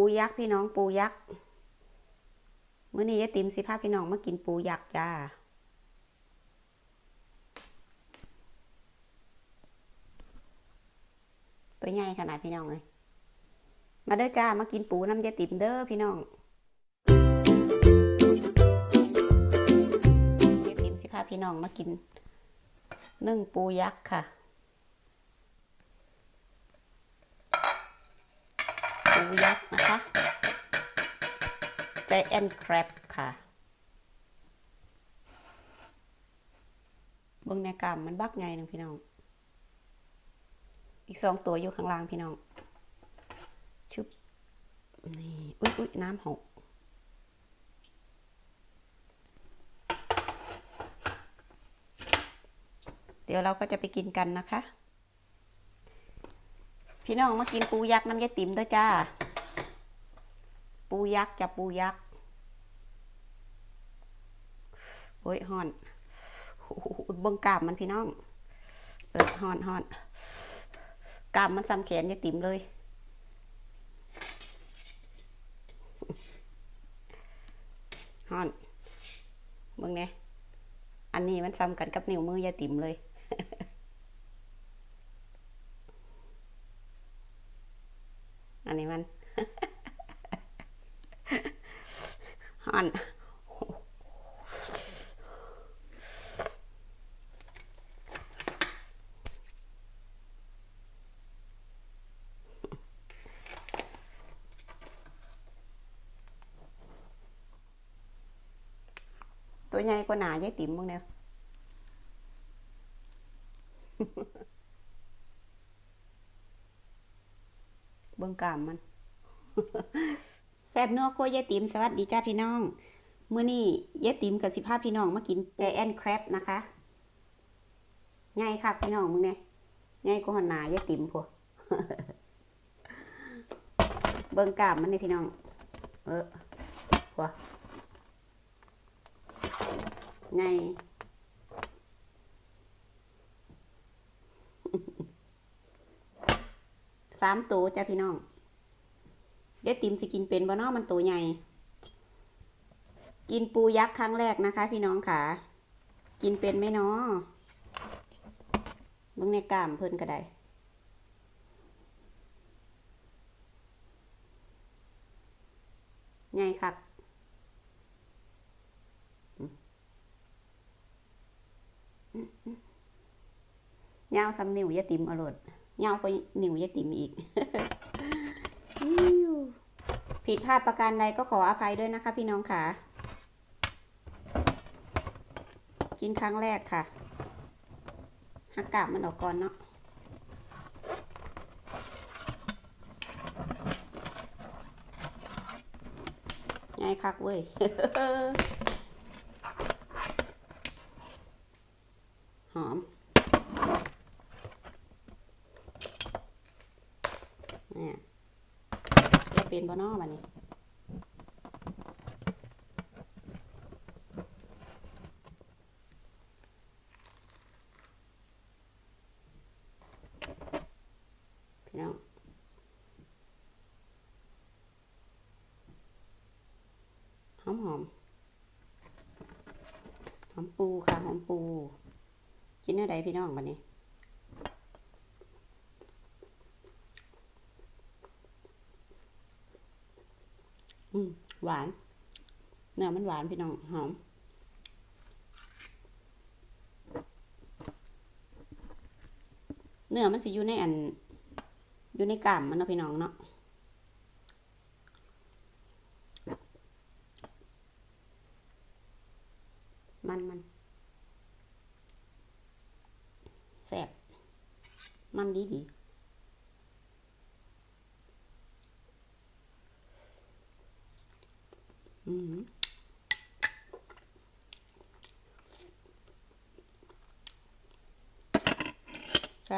ปูยักษ์พี่น้องปูยักษ์มื้อนี้ยายติ๋มสิพาพี่น้องมากินปูยักษ์จ้า ตัวใหญ่ขนาดพี่น้องเลยมาเด้อจ้ามากินปูน้ำยายติ๋มเด้อพี่น้องยายติ๋มสิพาพี่น้องมากินนึ่งปูยักษ์ค่ะ ปู ยักษ์นะคะใจแอนแครบค่ะเบิ่งในกามมันบักไงหนึ่งพี่น้อง อีกสองตัวอยู่ข้างล่างพี่น้อง ชุบ นี่ อุ๊ยอุ๊ยน้ำหกเดี๋ยวเราก็จะไปกินกันนะคะ พี่น้องมากินปูยักษ์น้ำยายติ๋มเด้อจ้า ปูยักษ์จะปูยักษ์โอ้ยฮอนอ้โหเบิ่งกามมันพี่น้องเออฮอนฮอนกามมันซ้ำแขนยายติ๋มเลยฮอนเบิ่งเนี่ยอันนี้มันซ้ำกันกับนิ้วมือยายติ๋มเลย อันนี้มัน ฮอนตัวใหญ่กว่าหนายายติ๋มมึงเนี่ยเบิ่งกามมัน ซ่บนัวครัวยายติ๋มสวัสดีจ้าพี่น้องมื้อนี้ยายติ๋มกับสิพาพี่น้องมากินใจแอนแครบนะคะง่ายค่ะพี่น้องมึงเนี่ยง่ายกว่าหนายายติ๋มพวกเบิ่งกามมันเลยพี่น้อง เออพวกไงสามตัวจ้ะพี่น้อง เดี๋ยติ๋มสิกินเป็นบ่นอมันตัวใหญ่ กินปูยักษ์ครั้งแรกนะคะ พี่น้องค่ะ กินเป็นไหมเนาะมึงในกล้ามเพิ่นก็ได้ไงครับยาวซ้ำนิ้วยาติมอรดยาวกว่านิ้วยาติมอีก ผิดพลาดประการใดก็ขออภัยด้วยนะคะ พี่น้องค่ะ กินครั้งแรกค่ะหักกาบมันออกก่อนเนาะง่ายคักเว้ย หอม เนี่ยจะ เป็นบอนอบันนี้พี่น้องหอมหอมหอมปูค่ะหอมปูกินเนื้อะไรพี่น้องบันนี้ อืม หวาน เนื้อมันหวานพี่น้องหอมเนื้อมันสิอยู่ในอัน อยู่ในกล่ามมันเนาะพี่น้องเนาะมันมันแซ่บมันดีดีอืม แซ่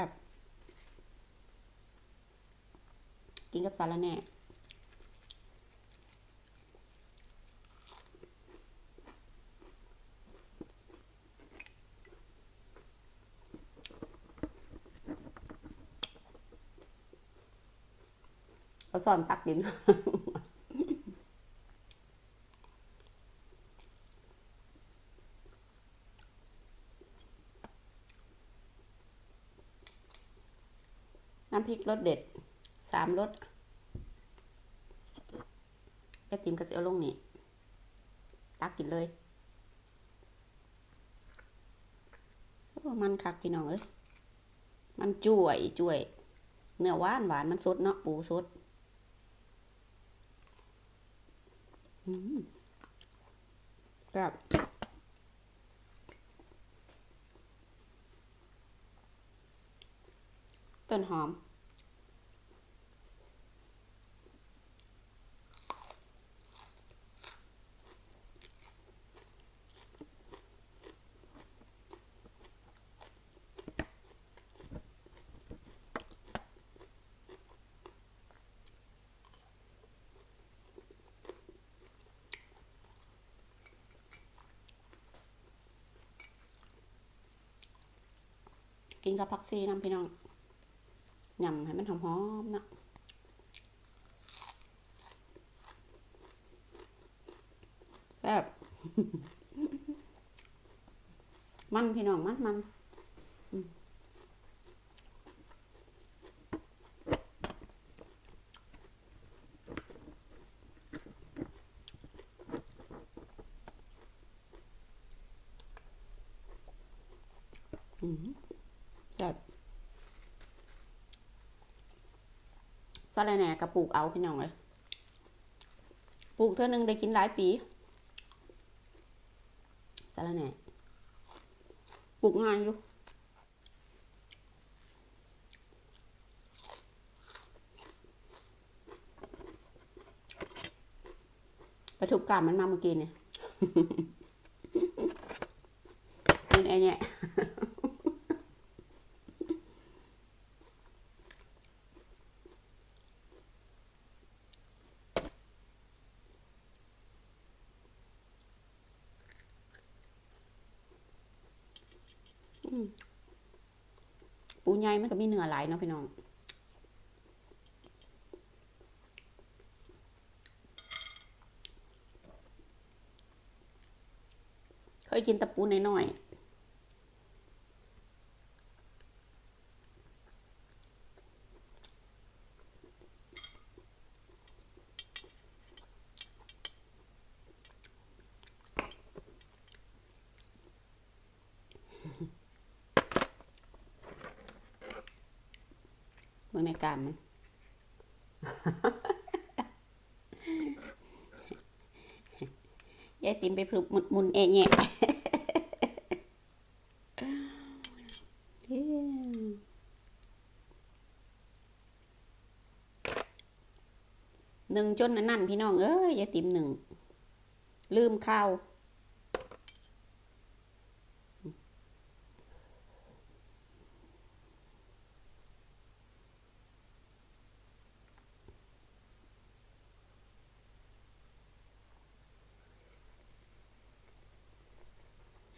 บกินกับสาระแหน่เอาซ่อนตักดิน พริกรสเด็ดสามรสกระติมกระเจียวลงนี่ตักกินเลย มันคักพี่น้องเอ้ยมันจ่วยจ่วย เนื้อหวานหวานมันสดเนาะปูสดอืมครับต้นหอม กินกับผักซีน้ำพี่น้องยำให้มันหอมๆนะแซ่บมันพี่น้องมันมันอืม แซ่บซาลาแหน่กับปลูกเอาพี่น้องเลยปลูกเท่านึงได้กินหลายปีซาลาแหน่ปลูกงานอยู่ไปทุบกามมันมาเมื่อกี้เนี่ย เป็นไอเนี่ย ปูให ญ่มันก็มีเนื้อหลายเนาะพี่น้องเคยกินตะปูน้อยๆเมืองในกามมันยายติ๋มไปพลุกมุนหมุนแอะแงะหนึ่งจนอันนั่นพี่น้อง เอ้ยยายติ๋มหนึ่ง ลืมข้าว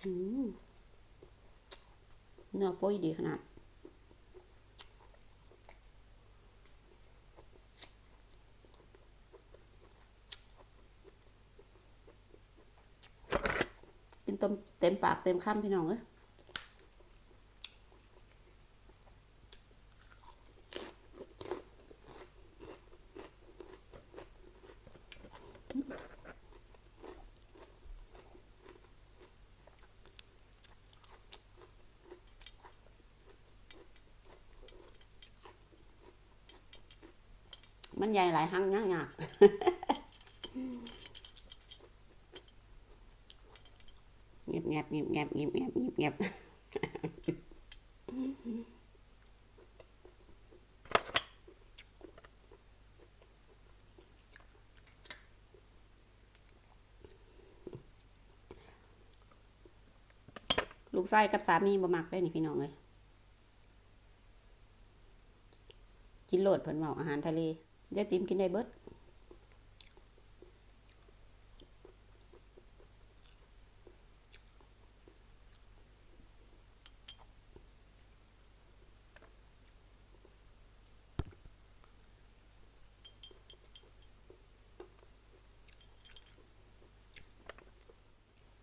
เนื้อฟุ้ยดีขนาด กินต้มเต็มปากเต็มคำพี่น้องเอ้ย มันใหญ่หลายหังยากยากเงียบเงียบเงียบเงียบเงียบเงียบเงียบเงียบลูกไส้กับสามีบ่มักได้นี่พี่น้องเลยกินโหลดเพิ่นเมาอาหารทะเล ยายติ๋มกินได้เบิด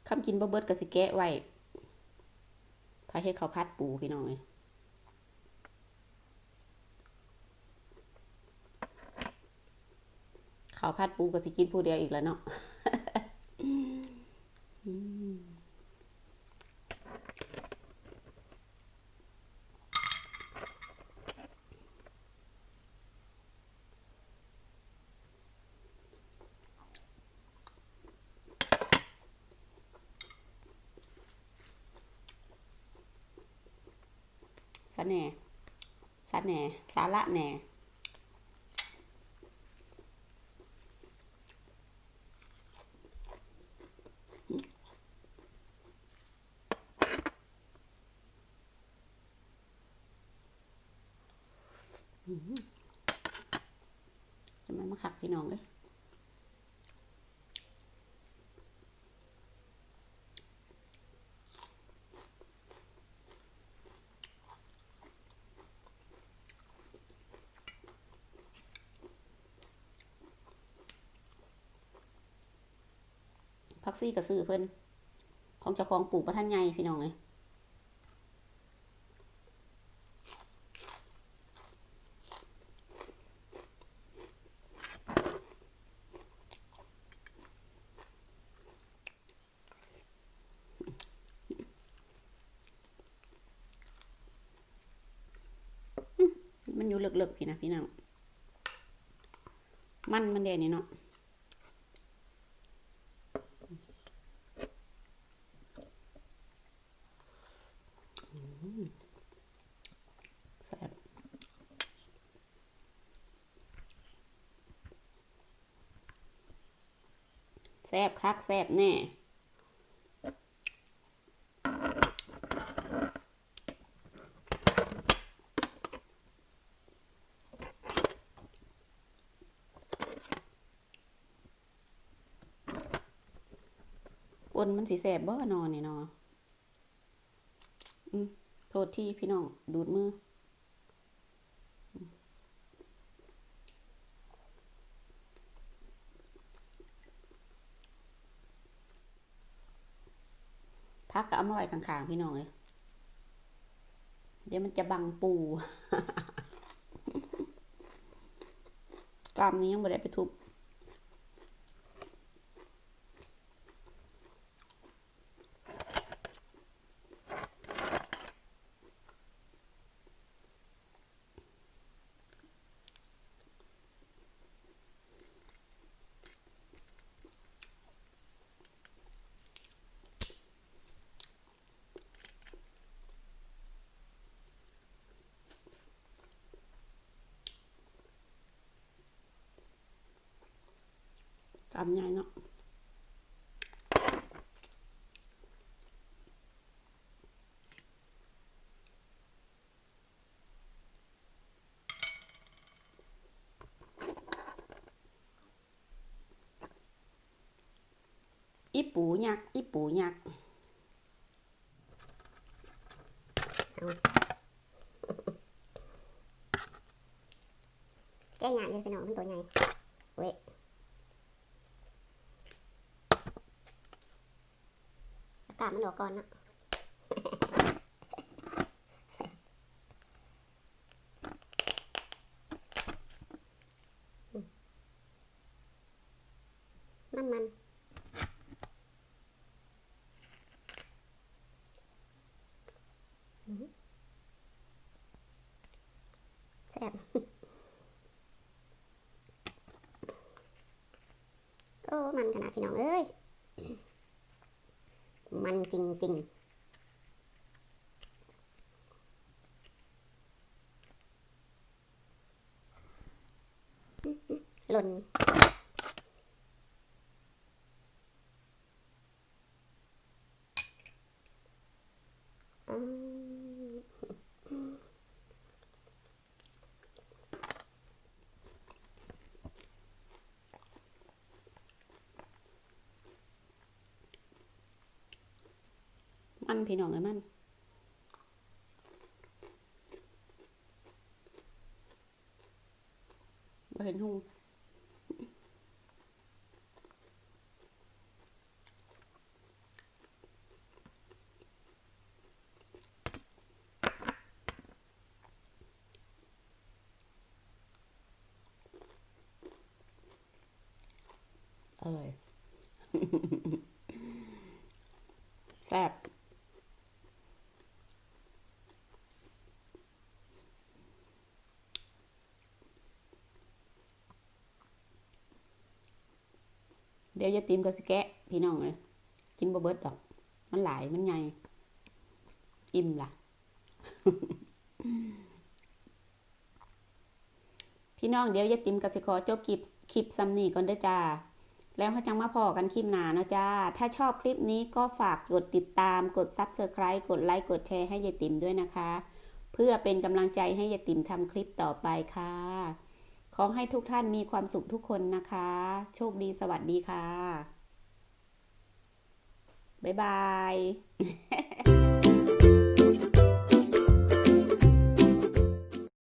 คำกินบ่เบิดก็สิแกะไว้ถ้าให้เขาพัดปูพี่น้องเอ้ย ข้าวผัดปูก็สิกินผู้เดียวอีกแล้วเนาะสะแหน่สะแหน่สาระแหน่ จะมันมาขักพี่น้องเลย พักซี่กับซื้อเพิ่นของเจ้าของปลูกประท่านใหญ่พี่น้องเลยมันอยู่เลิกๆพี่นะพี่น้องมันมันเด่นนี่เนาะ แซ่บ แซบคักแซบแน่ปนมันสิแสบบ่นอนนี่นอโทษที่พี่น้อง ดูดมือ พักก็เอามาไว้ข้างๆพี่น้องเลยเดี๋ยวมันจะบังปู กล้ามนี้ยังไม่ได้ไปทุบ กำใหญ่เนาะอีปูยักษ์อีปูยักษ์ แก้งานเลยพี่น้องมันตัวใหญ่เว้ยอามันออกก่อนนะมันมันแซ่บโอ้ มันขนาดพี่น้องเอ้ย มันจริง ๆ หล่น อืม มันพี่น้องเลยมันบ่เห็นหูอร่อย แซ่บ เดี๋ยวยายติมก็สิแกะพี่น้องเลยกินบ่เบิดดอก มันหลายมันใหญ่อิ่มล่ะ พี่น้องเดี๋ยวยายติมก็สิขอจบคลิปคลิปซัมนี่ก่อนเด้อจ้า แล้วเขาจังมาพอกันคลิปหนาเนาะจ้า ถ้าชอบคลิปนี้ก็ฝากกดติดตามกด Subscribe กดไลค์กดแชร์ให้ยายติ๋มด้วยนะคะ เพื่อเป็นกำลังใจให้ยายติ๋มทำคลิปต่อไปค่ะ อให้ทุกท่านมีความสุขทุกคนนะคะ โชคดีสวัสดีค่ะ บ๊ายบาย